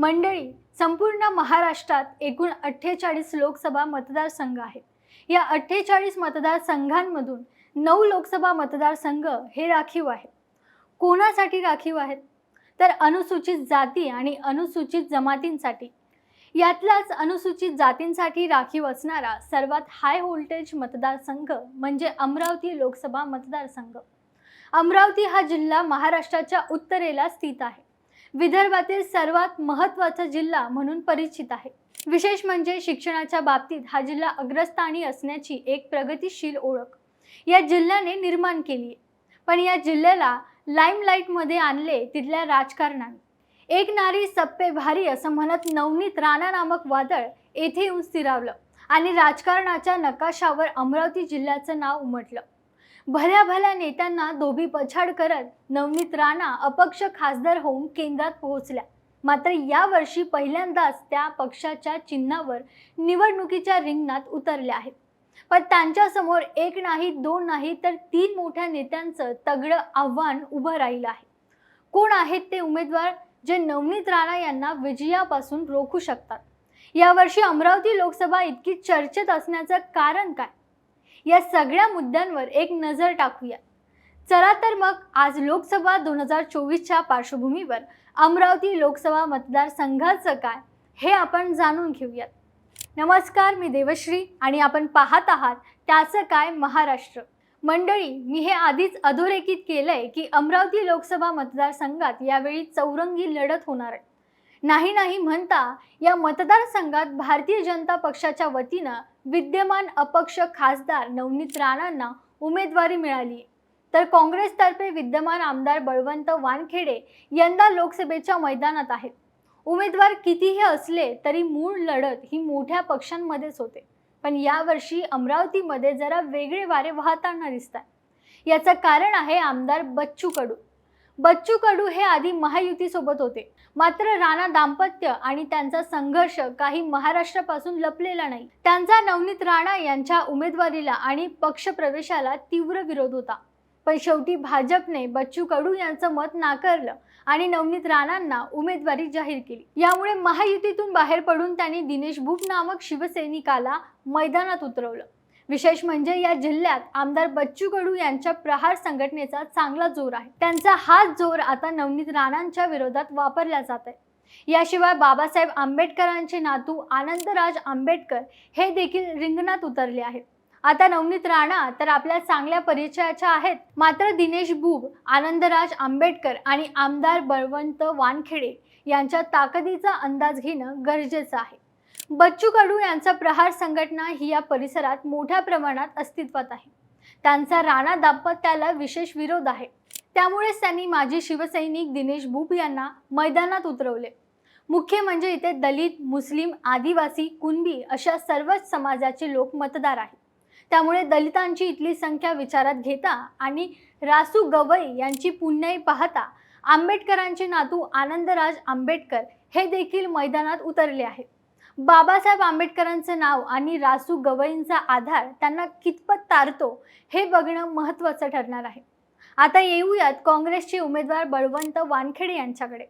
मंडळी संपूर्ण महाराष्ट्रात एकूण अठ्ठेचाळीस लोकसभा मतदारसंघ आहेत. या अठ्ठेचाळीस मतदारसंघांमधून नऊ लोकसभा मतदारसंघ हे राखीव आहेत. कोणासाठी राखीव आहेत? तर अनुसूचित जाती आणि अनुसूचित जमातींसाठी. यातलाच अनुसूचित जातींसाठी राखीव असणारा सर्वात हाय व्होल्टेज मतदारसंघ म्हणजे अमरावती लोकसभा मतदारसंघ. अमरावती हा जिल्हा महाराष्ट्राच्या उत्तरेला स्थित आहे. विदर्भातील सर्वात महत्त्वाचा जिल्हा म्हणून परिचित आहे. विशेष म्हणजे शिक्षणाच्या बाबतीत हा जिल्हा अग्रस्थानी असण्याची एक प्रगतिशील ओळख. या जिल्ह्याने निर्माण केली आहे. पण या जिल्ह्याला लाईमलाईटमध्ये आणले तिथल्या राजकारणाने. एक नारी सप्पे भारी असं म्हणत नवनीत राणा नामक वादळ येथे येऊन स्थिरावलं आणि राजकारणाच्या नकाशावर अमरावती जिल्ह्याचं नाव उमटलं. भल्या भल्या नेत्यांना धोबी पछाड करत नवनीत राणा अपक्ष खासदार होऊन केंद्रात पोहोचल्या. मात्र यावर्षी पहिल्यांदाच त्या पक्षाच्या चिन्हावर निवडणुकीच्या रिंगणात उतरल्या आहेत. पण त्यांच्यासमोर एक नाही दोन नाही तर तीन मोठ्या नेत्यांचं तगडं आव्हान उभं राहिलं आहे. कोण आहेत ते उमेदवार जे नवनीत राणा यांना विजयापासून रोखू शकतात? यावर्षी अमरावती लोकसभा इतकी चर्चेत असण्याचं कारण काय? या सगळ्या मुद्द्यांवर एक नजर टाकूया. चला तर मग आज लोकसभा दोन हजार चोवीसच्या पार्श्वभूमीवर अमरावती लोकसभा मतदारसंघाचं काय हे आपण जाणून घेऊयात. नमस्कार मी देवश्री आणि आपण पाहत आहात त्याचं काय महाराष्ट्र. मंडळी मी हे आधीच अधोरेखित केलंय की अमरावती लोकसभा मतदारसंघात यावेळी चौरंगी लढत होणार आहे. नाही नाही म्हणता या मतदारसंघात भारतीय जनता पक्षाच्या वतीनं विद्यमान अपक्ष खासदार नवनीत राणांना उमेदवारी मिळाली. तर काँग्रेसतर्फे विद्यमान आमदार बळवंत वानखेडे यंदा लोकसभेच्या मैदानात आहेत. उमेदवार कितीही असले तरी मूळ लढत ही मोठ्या पक्षांमध्येच होते. पण यावर्षी अमरावतीमध्ये जरा वेगळे वारे वाहताना दिसतात याचं कारण आहे आमदार बच्चू कडू. बच्चू कडू हे आधी महायुतीसोबत होते. मात्र राणा दाम्पत्य आणि त्यांचा संघर्ष काही महाराष्ट्रापासून लपलेला नाही. त्यांचा नवनीत राणा यांच्या उमेदवारीला आणि पक्षप्रवेशाला तीव्र विरोध होता. पण शेवटी भाजपने बच्चू कडू यांचं मत नाकारलं आणि नवनीत राणांना उमेदवारी जाहीर केली. यामुळे महायुतीतून बाहेर पडून त्यांनी दिनेश भूप नामक शिवसैनिकाला मैदानात उतरवलं. विशेष म्हणजे या जिल्ह्यात आमदार बच्चू कडू यांच्या प्रहार संघटनेचा चांगला जोर आहे. त्यांचा हाच जोर आता नवनीत राणांच्या विरोधात वापरला जात आहे. याशिवाय बाबासाहेब आंबेडकरांचे नातू आनंदराज आंबेडकर हे देखील रिंगणात उतरले आहेत. आता नवनीत राणा तर आपल्या चांगल्या परिचयाच्या आहेत. मात्र दिनेश बुब आनंदराज आंबेडकर आणि आमदार बळवंत वानखेडे यांच्या ताकदीचा अंदाज घेणं गरजेचं आहे. बच्चू कडू यांचा प्रहार संघटना ही या परिसरात मोठ्या प्रमाणात अस्तित्वात आहे. त्यांचा राणा दाम्पत्याला विशेष विरोध आहे. त्यामुळेच त्यांनी माजी शिवसैनिक दिनेश भूप यांना मैदानात उतरवले. मुख्य म्हणजे इथे दलित मुस्लिम आदिवासी कुणबी अशा सर्वच समाजाचे लोक मतदार आहेत. त्यामुळे दलितांची इथली संख्या विचारात घेता आणि रासू गवई यांची पुण्याई पाहता आंबेडकरांचे नातू आनंदराज आंबेडकर हे देखील मैदानात उतरले आहेत. बाबासाहेब आंबेडकरांचं नाव आणि रासू गवईंचा आधार त्यांना कितपत तारतो हे बघणं महत्त्वाचं ठरणार आहे. आता येऊयात काँग्रेसचे उमेदवार बळवंत वानखेडे यांच्याकडे.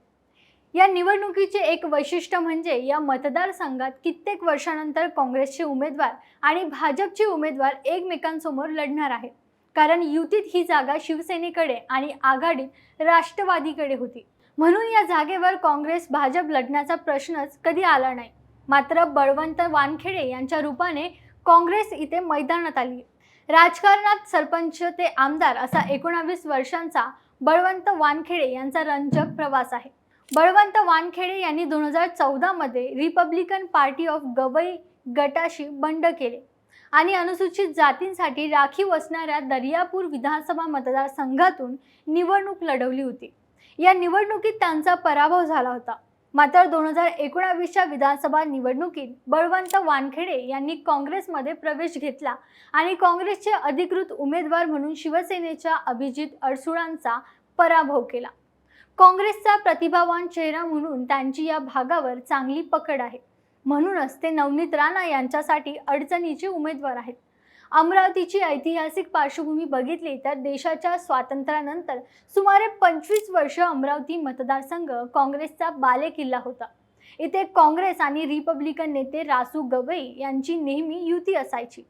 या निवडणुकीचे एक वैशिष्ट्य म्हणजे या मतदारसंघात कित्येक वर्षानंतर काँग्रेसचे उमेदवार आणि भाजपचे उमेदवार एकमेकांसमोर लढणार आहेत. कारण युतीत ही जागा शिवसेनेकडे आणि आघाडीत राष्ट्रवादीकडे होती. म्हणून या जागेवर काँग्रेस भाजप लढण्याचा प्रश्नच कधी आला नाही. मात्र बळवंत वानखेडे यांच्या रूपाने काँग्रेस इथे मैदानात आली. राजकारणात सरपंच ते आमदार असा एकोणावीस वर्षांचा बळवंत वानखेडे यांचा रंजक प्रवास आहे. बळवंत वानखेडे यांनी दोन हजार चौदामध्ये रिपब्लिकन पार्टी ऑफ गवई गटाशी बंड केले आणि अनुसूचित जातींसाठी राखीव असणाऱ्या दर्यापूर विधानसभा मतदारसंघातून निवडणूक लढवली होती. या निवडणुकीत त्यांचा पराभव झाला होता. मात्र दोन हजार एकोणावीसच्या विधानसभा निवडणुकीत बळवंत वानखेडे यांनी काँग्रेसमध्ये प्रवेश घेतला आणि काँग्रेसचे अधिकृत उमेदवार म्हणून शिवसेनेच्या अभिजित अडसुळांचा पराभव केला. काँग्रेसचा प्रतिभावान चेहरा म्हणून त्यांची या भागावर चांगली पकड आहे. म्हणूनच ते नवनीत राणा यांच्यासाठी अडचणीचे उमेदवार आहेत. अमरावतीची ऐतिहासिक पार्श्वभूमी बघितली तर देशाच्या स्वातंत्र्यानंतर सुमारे पंचवीस वर्ष अमरावती मतदारसंघ काँग्रेसचा बालेकिल्ला होता. इथे काँग्रेस आणि रिपब्लिकन नेते रासू गवई यांची नेहमी युती असायची.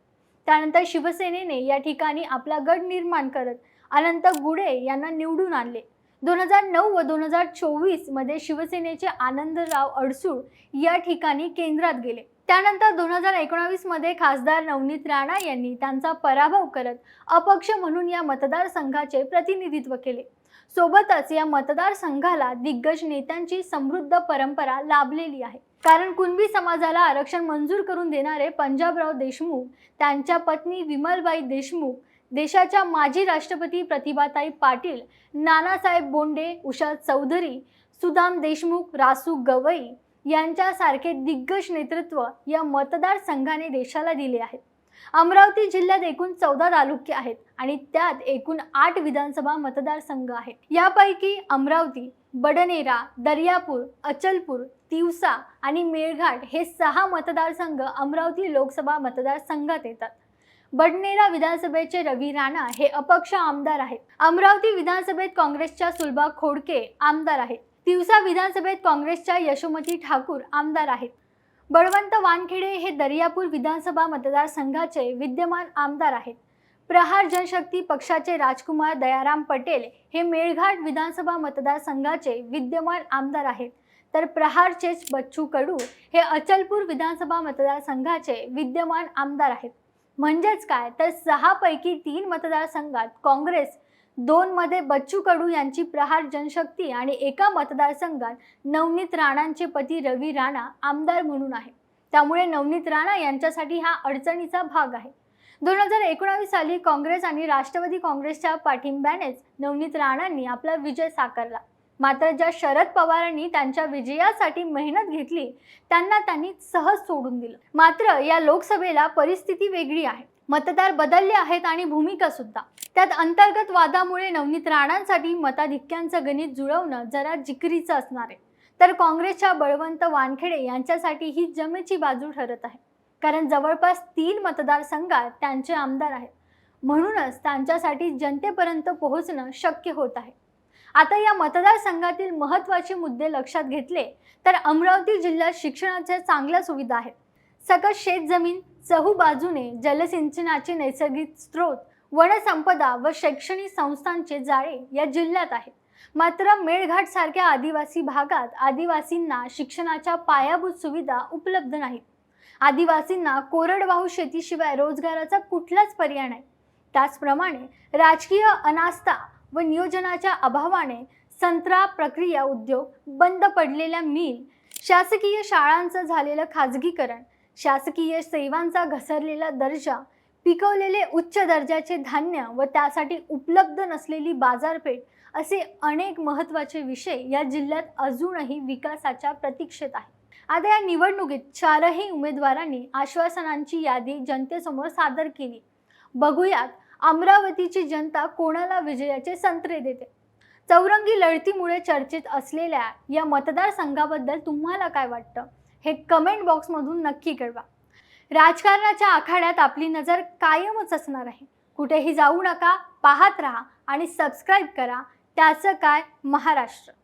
त्यानंतर शिवसेनेने या ठिकाणी आपला गड निर्माण करत अनंत गुडे यांना निवडून आणले. दोन हजार नऊ व दोन हजार चोवीसमध्ये शिवसेनेचे आनंदराव अडसूळ या ठिकाणी केंद्रात गेले. त्यानंतर दोन हजार एकोणावीसमध्ये खासदार नवनीत राणा यांनी त्यांचा पराभव करत अपक्ष म्हणून या मतदारसंघाचे प्रतिनिधित्व केले. सोबतच या मतदारसंघाला दिग्गज नेत्यांची समृद्ध परंपरा लाभलेली आहे. कारण कुणबी समाजाला आरक्षण मंजूर करून देणारे पंजाबराव देशमुख त्यांच्या पत्नी विमलबाई देशमुख देशाच्या माजी राष्ट्रपती प्रतिभाताई पाटील नानासाहेब बोंडे उषा चौधरी सुदाम देशमुख रासू गवई यांच्यासारखे दिग्गज नेतृत्व या मतदारसंघाने देशाला दिले आहे अमरावती जिल्ह्यात एकूण चौदा तालुके आहेत आणि त्यात एकूण आठ विधानसभा मतदारसंघ आहेत. यापैकी अमरावती बडनेरा दर्यापूर अचलपूर तिवसा आणि मेळघाट हे सहा मतदारसंघ अमरावती लोकसभा मतदारसंघात येतात. बडनेरा विधानसभेचे रवी राणा हे अपक्ष आमदार आहेत. अमरावती विधानसभेत काँग्रेसच्या सुलभा खोडके आमदार आहेत. तिवसा विधानसभेत काँग्रेसच्या यशोमती ठाकूर आमदार आहेत. बळवंत वानखेडे हे दर्यापूर विधानसभा मतदारसंघाचे विद्यमान आमदार आहेत. प्रहार जनशक्ती पक्षाचे राजकुमार दयाराम पटेल हे मेळघाट विधानसभा मतदारसंघाचे विद्यमान आमदार आहेत. तर प्रहारचेच बच्चू कडू हे अचलपूर विधानसभा मतदारसंघाचे विद्यमान आमदार आहेत. म्हणजेच काय? तर सहापैकी तीन मतदारसंघात काँग्रेस दोनमध्ये बच्चू कडू यांची प्रहार जनशक्ती आणि एका मतदारसंघात नवनीत राणांचे पती रवी राणा आमदार म्हणून आहे. त्यामुळे नवनीत राणा यांच्यासाठी हा अडचणीचा भाग आहे. दोन हजार एकोणावीस साली काँग्रेस आणि राष्ट्रवादी काँग्रेसच्या पाठिंब्यानेच नवनीत राणांनी आपला विजय साकारला. मात्र ज्या शरद पवारांनी त्यांच्या विजयासाठी मेहनत घेतली त्यांना त्यांनी सहज सोडून दिलं. मात्र या लोकसभेला परिस्थिती वेगळी आहे. मतदार बदलले आहेत आणि भूमिका सुद्धा. त्यात अंतर्गत वादामुळे नवनीत राणांसाठी मताधिक्यांचं गणित जुळवणं जरा जिकरीचं असणार आहे. तर काँग्रेसच्या बळवंत वानखेडे यांच्यासाठी ही जमेची बाजू ठरत आहे. कारण जवळपास तीन मतदारसंघात त्यांचे आमदार आहेत. म्हणूनच त्यांच्यासाठी जनतेपर्यंत पोहोचणं शक्य होत आहे. आता या मतदारसंघातील महत्त्वाचे मुद्दे लक्षात घेतले तर अमरावती जिल्ह्यात शिक्षणाच्या चांगल्या सुविधा आहेत. सकस शेतजमीन चहू बाजूने जलसिंचनाचे नैसर्गिक स्रोत वनसंपदा व शैक्षणिक संस्थांचे जाळे या जिल्ह्यात आहेत. मात्र मेळघाट सारख्या आदिवासी भागात आदिवासींना शिक्षणाच्या पायाभूत सुविधा उपलब्ध नाहीत. आदिवासींना कोरडवाहू शेतीशिवाय रोजगाराचा कुठलाच पर्याय नाही. त्याचप्रमाणे राजकीय अनास्था व नियोजनाच्या अभावाने संत्रा प्रक्रिया उद्योग बंद पडलेल्या मिल शासकीय शाळांचं झालेलं खाजगीकरण शासकीय सेवांचा घसरलेला दर्जा पिकवलेले उच्च दर्जाचे धान्य व त्यासाठी उपलब्ध नसलेली बाजारपेठ असे अनेक महत्त्वाचे विषय या जिल्ह्यात अजूनही विकासाच्या प्रतीक्षेत आहेत. आता या निवडणुकीत चारही उमेदवारांनी आश्वासनांची यादी जनतेसमोर सादर केली. बघूयात अमरावतीची जनता कोणाला विजयाचे संत्रे देते? चौरंगी लढतीमुळे चर्चेत असलेल्या या मतदारसंघाबद्दल तुम्हाला काय वाटतं? हे कमेंट बॉक्समधून नक्की कळवा. राजकारणाच्या आखाड्यात आपली नजर कायमच असणार आहे. कुठेही जाऊ नका पाहत राहा आणि सबस्क्राईब करा. त्याचं काय? महाराष्ट्र.